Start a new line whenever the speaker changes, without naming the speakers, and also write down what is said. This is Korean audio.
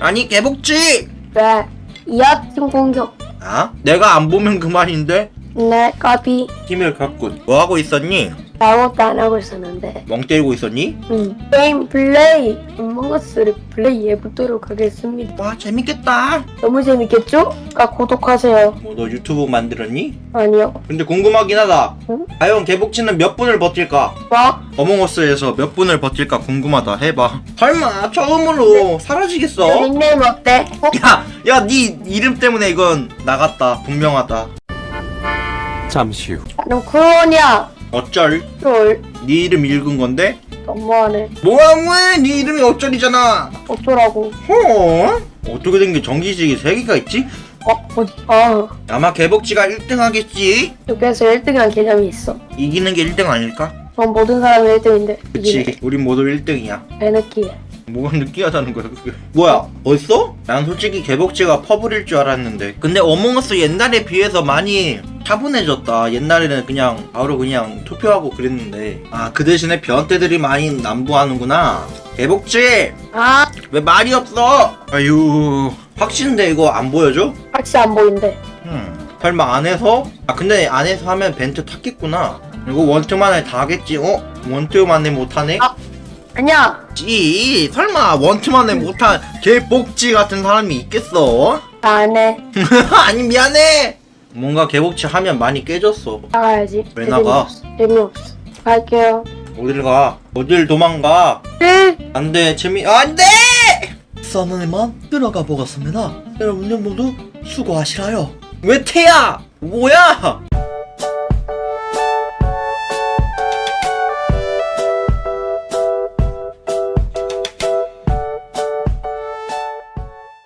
아니 개복치
네. 이하팀 공격.
아? 내가 안 보면 그만인데
네, 까비.
힘을 갖고 뭐 하고 있었니?
아무것도 안 하고 있었는데.
멍 때리고 있었니?
음. 게임 플레이. 음모거스를 플레이 해 보도록 하겠습니다.
와 재밌겠다
너무 재밌겠죠? 아, 구독하세요.
뭐너 유튜브 만들었니?
아니요.
근데 궁금하긴 하다
응?
과연 개복치는 몇 분을 버틸까?
뭐?
어몽어스에서 몇 분을 버틸까 궁금하다 해봐 설마 처음으로 사라지겠어?
내 닉네임 어때? 어?
야, 야, 네 이름 때문에 이건 나갔다. 분명하다.
잠시 후.
너 크로냐?
어쩔?
롤.
네 이름 읽은 건데?
너무하네.
왜? 네 이름이 어쩔이잖아.
어쩌라고.
어? 어떻게 된 게 정기직이 세 개가 있지?
어, 어디? 아,
아마 개복치가 1등 하겠지?
여기에서 1등한 개념이 있어.
이기는 게 1등 아닐까?
전 모든 사람이 1등인데.
그치. 우린 모두 1등이야.
배 느끼해.
뭐가 느끼하다는 거야, 그게. 뭐야, 벌써? 난 솔직히 개복치가 퍼블일 줄 알았는데. 근데 어몽어스 옛날에 비해서 많이 차분해졌다. 옛날에는 그냥 바로 그냥 투표하고 그랬는데. 아, 그 대신에 변태들이 많이 남부하는구나. 개복치!
아,
왜 말이 없어? 아유, 확신인데 이거 안 보여줘?
확실히 안 보인대.
음, 설마 안에서? 아, 근데 안에서 하면 벤트 탔겠구나. 이거 원투만에 다 하겠지? 어? 원투만에 못하네?
아. 아니야.
지 설마 원투만에 못한 개복지 같은 사람이 있겠어?
나안 해.
아니 미안해 뭔가 개복치 하면 많이 깨졌어
나가야지.
왜 나가?
재미없어. 재미없어. 갈게요.
어딜 가 어딜 도망가
네.
안 돼 재미 안 돼 써는에만 들어가 보겠습니다 여러분들 모두 수고하시라요 왜 태야 뭐야